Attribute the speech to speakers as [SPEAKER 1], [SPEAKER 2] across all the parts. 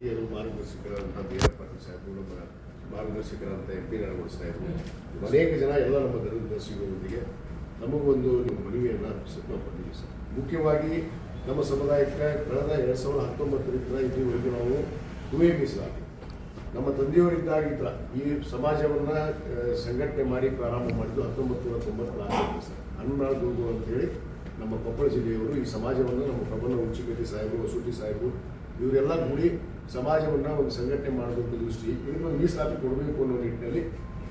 [SPEAKER 1] ಏನು ಮಾರ್ಗದರ್ಶಕರಂತ ಬೀರಪ್ಪ ಪಾಟೀಲ್ ಸಾಹೇಬರು ನಮ್ಮ ಮಾರ್ಗದರ್ಶಕರಂತ ನಾರಾಯಣ ಸಾಹೇಬರು ಅನೇಕ ಜನ ಎಲ್ಲ ನಮ್ಮ ಧರ್ಮದರ್ಶಿಗಳೊಂದಿಗೆ ನಮಗೊಂದು ನಿಮ್ಮ ಮನವಿಯನ್ನು ನಾವು ಬಂದಿದ್ದೀವಿ ಸರ್. ಮುಖ್ಯವಾಗಿ ನಮ್ಮ ಸಮುದಾಯಕ್ಕೆ ಕಳೆದ ಎರಡು ಸಾವಿರದ ಹತ್ತೊಂಬತ್ತರಿಂದ ಇಲ್ಲಿವರೆಗೂ ನಾವು ಮೀಸಲಾತಿ ನಮ್ಮ ತಂದೆಯವರಿದ್ದಾಗಿದ್ದ ಈ ಸಮಾಜವನ್ನು ಸಂಘಟನೆ ಮಾಡಿ ಪ್ರಾರಂಭ ಮಾಡಿದ್ದು ಹತ್ತೊಂಬತ್ತು ನೂರ ತೊಂಬತ್ನಾಲ್ಕು ಸರ್ ಅನ್ನ ದುರ್ಗು ಅಂತೇಳಿ ನಮ್ಮ ಕೊಪ್ಪಳ ಜಿಲ್ಲೆಯವರು ಈ ಸಮಾಜವನ್ನು ನಮ್ಮ ಪ್ರಬಲ ಉಚ್ಚಿಪೇಟೆ ಸಾಹೇಬರು ಹೊಸೂಟಿ ಸಾಹೇಬರು, ಇವರೆಲ್ಲ ಕೂಡಿ ಸಮಾಜವನ್ನ ಒಂದು ಸಂಘಟನೆ ಮಾಡಬೇಕು ದೃಷ್ಟಿ ಇದನ್ನು ಮೀಸಲಾತಿ ಕೊಡಬೇಕು ಅನ್ನೋ ನಿಟ್ಟಿನಲ್ಲಿ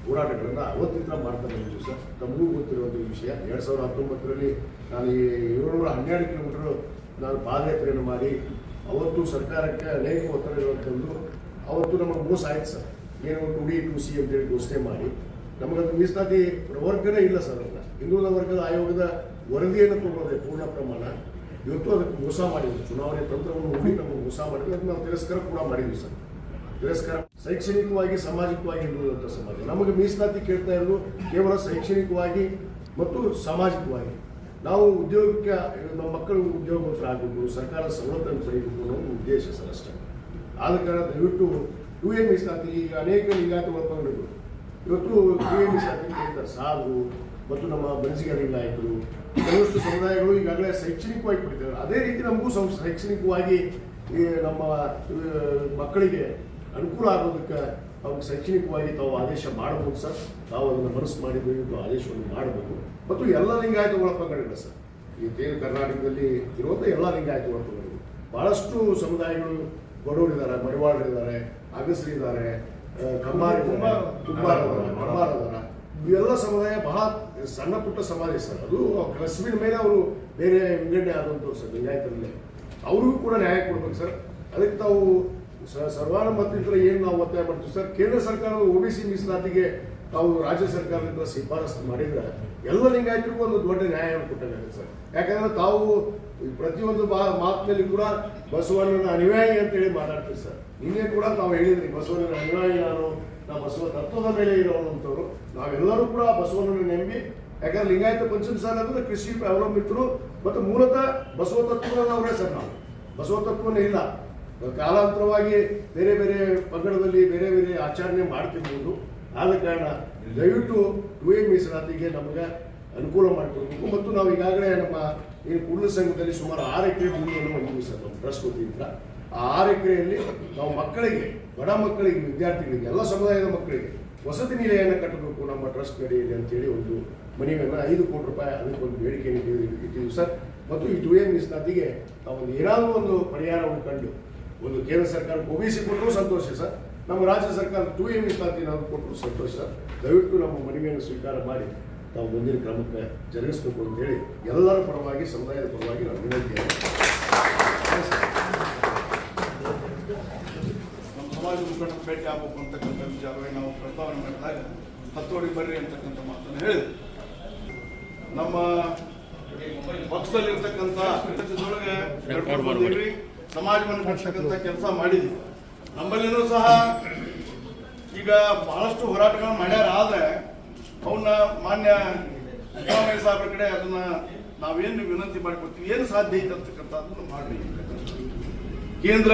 [SPEAKER 1] ಹೋರಾಟಗಳನ್ನು ಅವತ್ತಿಂದ ಮಾಡ್ತಾ ಬಂದಿದ್ದೀವಿ ಸರ್. ತಮಗೂ ಗೊತ್ತಿರುವಂಥ ವಿಷಯ. ಎರಡು ಸಾವಿರದ ಹತ್ತೊಂಬತ್ತರಲ್ಲಿ ನಾನು ಈ ಏಳ್ನೂರ ಹನ್ನೆರಡು ಕಿಲೋಮೀಟರ್ ನಾನು ಪಾದಯಾತ್ರೆಯನ್ನು ಮಾಡಿ ಅವತ್ತು ಸರ್ಕಾರಕ್ಕೆ ಅನೇಕ ಒತ್ತಡಗಳನ್ನು ತಂದು ಅವತ್ತು ನಮಗೆ ಮೋಸ ಆಯ್ತು ಸರ್. ಏನು ಟು ಡಿ ಟು ಸಿ ಅಂತೇಳಿ ಘೋಷಣೆ ಮಾಡಿ ನಮಗದು ಮೀಸಲಾತಿ ವರ್ಗನೇ ಇಲ್ಲ ಸರ್. ಅಂತ ಹಿಂದುಳಿದ ವರ್ಗದ ಆಯೋಗದ ವರದಿಯನ್ನು ತಗೊಳ್ಳೋದೆ ಪೂರ್ಣ ಪ್ರಮಾಣ. ಇವತ್ತು ಅದಕ್ಕೆ ಮೋಸ ಮಾಡಿದ್ವಿ ಚುನಾವಣೆ ತಂತ್ರವನ್ನು ಹೂಡಿ ನಮಗೆ ಮೋಸ ಮಾಡಿದ್ವಿ ಅದನ್ನ ನಾವು ತಿರಸ್ಕಾರ ಕೂಡ ಮಾಡಿದ್ವಿ ಸರ್. ತಿರಸ್ಕಾರ ಶೈಕ್ಷಣಿಕವಾಗಿ, ಸಾಮಾಜಿಕವಾಗಿ ಹಿಂದುಳಿದಂಥ ಸಮಾಜ. ನಮಗೆ ಮೀಸಲಾತಿ ಕೇಳ್ತಾ ಇರೋದು ಕೇವಲ ಶೈಕ್ಷಣಿಕವಾಗಿ ಮತ್ತು ಸಾಮಾಜಿಕವಾಗಿ. ನಾವು ಉದ್ಯೋಗಕ್ಕೆ, ನಮ್ಮ ಮಕ್ಕಳು ಉದ್ಯೋಗವಂತರಾಗಬೇಕು ಸರ್ಕಾರ ಸವಲತ್ತನ್ನು ಪಡೆಯಬೇಕು ಅನ್ನೋ ಒಂದು ಉದ್ದೇಶ ಸರ್ ಅಷ್ಟೇ. ಆದ ಕಾರಣ ದಯವಿಟ್ಟು ಯು ಎ ಮೀಸಲಾತಿ ಈಗ ಅನೇಕ ಈಗಾಗಲೇ ಇವತ್ತು ಕೇಳ್ತಾರೆ ಸಾಲು ಮತ್ತು ನಮ್ಮ ಬನಸಿಗೆ ಆಯಿತು ಕೆಲವಷ್ಟು ಸಮುದಾಯಗಳು ಈಗಾಗಲೇ ಶೈಕ್ಷಣಿಕವಾಗಿ ಪಡಿತಾರೆ ಅದೇ ರೀತಿ ನಮಗೂ ಸಂ, ಶೈಕ್ಷಣಿಕವಾಗಿ ನಮ್ಮ ಮಕ್ಕಳಿಗೆ ಅನುಕೂಲ ಆಗೋದಕ್ಕೆ ಅವ್ರಿಗೆ ಶೈಕ್ಷಣಿಕವಾಗಿ ತಾವು ಆದೇಶ ಮಾಡಬಹುದು ಸರ್. ತಾವು ಅದನ್ನು ಮನಸ್ಸು ಮಾಡಿದ್ದು ಆದೇಶವನ್ನು ಮಾಡಬೇಕು ಮತ್ತು ಎಲ್ಲ ಲಿಂಗಾಯತ ಒಳಪಂಗಡಗಳು ಸರ್. ಈ ತೇರು ಕರ್ನಾಟಕದಲ್ಲಿ ಇರುವಂಥ ಎಲ್ಲ ಲಿಂಗಾಯತ ಪಂಗಡಗಳು ಬಹಳಷ್ಟು ಸಮುದಾಯಗಳು ಬಡವರಿದ್ದಾರೆ, ಮಡಿವಾಳರಿದ್ದಾರೆ, ಅಗಸರಿದ್ದಾರೆ ಅದಾರ ಇವೆಲ್ಲ ಸಮುದಾಯ ಬಹಳ ಸಣ್ಣ ಪುಟ್ಟ ಸಮಾಜ ಸರ್. ಅದು ಕಸ್ಬಿನ ಮೇಲೆ ಅವರು ಬೇರೆ ವಿಂಗಡಣೆ ಆದಂತ ಸರ್, ಲಿಂಗಾಯತರಲ್ಲಿ. ಅವ್ರಿಗೂ ಕೂಡ ನ್ಯಾಯ ಕೊಡ್ಬೇಕು ಸರ್. ಅದಕ್ಕೆ ತಾವು ಸರ್ವಾನುಮತದಿಂದ ಏನು ನಾವು ಒತ್ತಾಯ ಮಾಡ್ತೀವಿ ಸರ್. ಕೇಂದ್ರ ಸರ್ಕಾರವು ಒ ಬಿ ಸಿ ಮೀಸಲಾತಿಗೆ ತಾವು ರಾಜ್ಯ ಸರ್ಕಾರದಿಂದ ಶಿಫಾರಸು ಮಾಡಿದ್ರೆ ಎಲ್ಲ ಲಿಂಗಾಯತರಿಗೂ ಒಂದು ದೊಡ್ಡ ನ್ಯಾಯವನ್ನು ಕೊಟ್ಟಾಗುತ್ತೆ ಸರ್. ಯಾಕಂದ್ರೆ ತಾವು ಪ್ರತಿಯೊಂದು ಬಾ ಮಾತಿನಲ್ಲಿ ಕೂಡ ಬಸವಣ್ಣನ ಅನುಯಾಯಿ ಅಂತೇಳಿ ಮಾತಾಡ್ತೀವಿ ಸರ್. ನಿನ್ನೆ ಕೂಡ ನಾವು ಹೇಳಿದ್ರಿ, ಬಸವಣ್ಣನ ಅನುಯಾಯಿ ನಾನು ನಾವು ಬಸವ ತತ್ವದ ಮೇಲೆ ಇರೋವಂಥವ್ರು ನಾವೆಲ್ಲರೂ ಕೂಡ ಬಸವಣ್ಣನ ನಂಬಿ, ಯಾಕಂದ್ರೆ ಲಿಂಗಾಯತ ಪಂಚಮಸಾಲ ಅಂದ್ರೆ ಕೃಷಿ ಅವಲಂಬಿತರು, ಮತ್ತು ಮೂಲತಃ ಬಸವ ತತ್ವದವರೇ ಸರ್ ನಾವು. ಬಸವ ತತ್ವನೇ ಇಲ್ಲ. ಕಾಲಾಂತರವಾಗಿ ಬೇರೆ ಬೇರೆ ಪಂಗಡದಲ್ಲಿ ಬೇರೆ ಬೇರೆ ಆಚರಣೆ ಮಾಡ್ತಿರ್ಬೋದು. ಆದ ಕಾರಣ ದಯವಿಟ್ಟು ಟು ಎ ಮೀಸಲಾತಿಗೆ ನಮಗೆ ಅನುಕೂಲ ಮಾಡಿಕೊಡ್ಬೇಕು. ಮತ್ತು ನಾವು ಈಗಾಗಲೇ ನಮ್ಮ ಈ ಕುರುಳ ಸಂಘದಲ್ಲಿ ಸುಮಾರು ಆರು ಎಕರೆ ಭೂಮಿಯನ್ನು ಹೊಂದಿದ್ವಿ ಸರ್, ನಮ್ಮ ಟ್ರಸ್ಟ್ ವತಿಯಿಂದ ಆ ಆರು ಎಕರೆಯಲ್ಲಿ ನಾವು ಮಕ್ಕಳಿಗೆ, ಬಡ ಮಕ್ಕಳಿಗೆ, ವಿದ್ಯಾರ್ಥಿಗಳಿಗೆ, ಎಲ್ಲ ಸಮುದಾಯದ ಮಕ್ಕಳಿಗೆ ವಸತಿ ನಿಲಯವನ್ನು ಕಟ್ಟಬೇಕು ನಮ್ಮ ಟ್ರಸ್ಟ್ ಕಡೆಯಲ್ಲಿ ಅಂತೇಳಿ ಒಂದು ಮನವಿಯನ್ನು ಐದು ಕೋಟಿ ರೂಪಾಯಿ ಅದಕ್ಕೆ ಒಂದು ಬೇಡಿಕೆಯನ್ನು ಇಟ್ಟಿದ್ದೀವಿ ಸರ್. ಮತ್ತು ಈ ಟು ಎ ಮೀಸಲಾತಿಗೆ ಒಂದು ಏನಾದರೂ ಒಂದು ಪರಿಹಾರವನ್ನು ಕಂಡು ಒಂದು ಕೇಂದ್ರ ಸರ್ಕಾರ ಒಬಿಸಿ ಸಂತೋಷ ಸರ್. ನಮ್ಮ ರಾಜ್ಯ ಸರ್ಕಾರ ಟು ಎ ಮೀಸಲಾತಿ ನಾವು ಕೊಟ್ಟರು ಸಂತೋಷ. ಸರ್ ದಯವಿಟ್ಟು ನಮ್ಮ ಮನವಿಯನ್ನು ಸ್ವೀಕಾರ ಮಾಡಿ ತಾವು ಮುಂದಿನ ಕ್ರಮಕ್ಕೆ ಜರುಗಿಸಬೇಕು ಅಂತೇಳಿ ಎಲ್ಲರ ಪರವಾಗಿ ಸಮುದಾಯದ ಪರವಾಗಿ ನಾನು ವಿನಂತಿಯನ್ನು
[SPEAKER 2] ನಮ್ಮ ಸಮಾಜ ಮುಖಂಡ ಭೇಟಿ ಆಗಬೇಕು ಅಂತಕ್ಕಂಥ ವಿಚಾರವಾಗಿ ನಾವು ಪ್ರಸ್ತಾವನೆ ಮಾಡಿದಾಗ ಹತ್ತೋಡಿ ಬರ್ರಿ ಅಂತಕ್ಕಂಥ ಮಾತನ್ನು ಹೇಳಿದ್ರು. ನಮ್ಮ ಪಕ್ಷದಲ್ಲಿರ್ತಕ್ಕಂಥ ಸಮಾಜವನ್ನು ಕಟ್ಟತಕ್ಕಂಥ ಕೆಲಸ ಮಾಡಿದ್ವಿ. ನಮ್ಮಲ್ಲಿನೂ ಸಹ ಈಗ ಬಹಳಷ್ಟು ಹೋರಾಟಗಳನ್ನ ಮಾಡ್ಯಾರ, ಆದ್ರೆ ಅವನ್ನ ಮಾನ್ಯ ಸಿದ್ದರಾಮಯ್ಯ ಸಾಹೇಬ್ರ ಕಡೆ ಅದನ್ನ ನಾವೇನು ವಿನಂತಿ ಮಾಡಿಕೊಡ್ತೀವಿ, ಏನು ಸಾಧ್ಯ ಐತೆ ಅಂತಕ್ಕಂಥದ್ದನ್ನು ಮಾಡಿ ಕೇಂದ್ರ